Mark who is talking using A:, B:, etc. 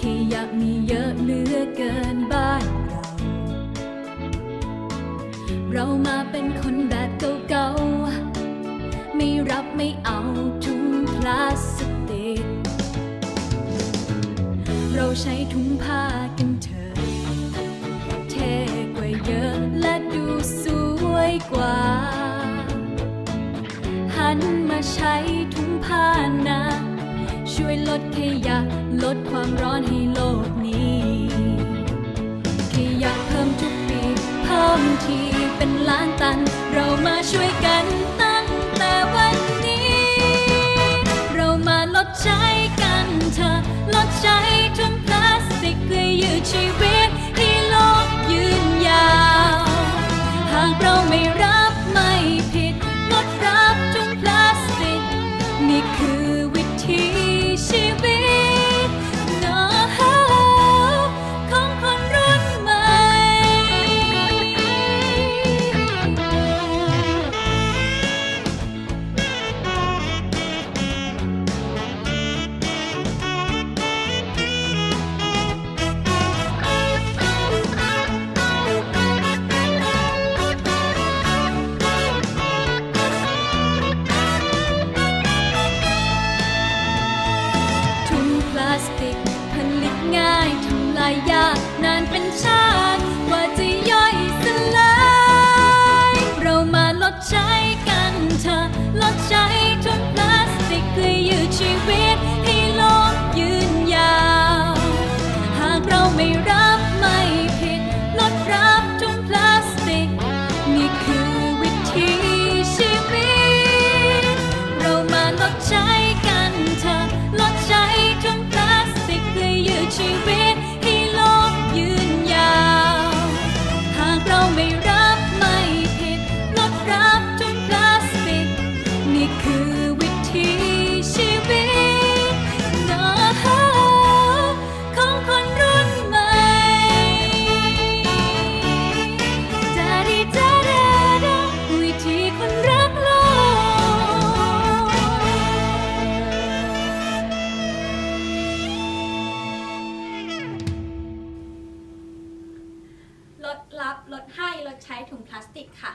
A: ขยะมีเยอะเหลือเกินบ้านเรา เรามาเป็นคนแบบเก่าๆ ไม่รับไม่เอาถุงพลาสติก เราใช้ถุงผ้ากันเถอะเท่กว่าเยอะและดูสวยกว่า หันมาใช้ถุงผ้า ช่วยลดขยะ ลดความร้อนให้โลกนี้ ขยะเพิ่มทุกปี เพิ่มทีเป็นล้านตัน เรามาช่วยกันตั้งแต่วันนี้ เรามาลดใช้กันเถอะลดใช้ถุงพลาสติกเพื่อยืดชีวิตายากนานเป็นชาติ
B: ใช้ถุงพลาสติกค่ะ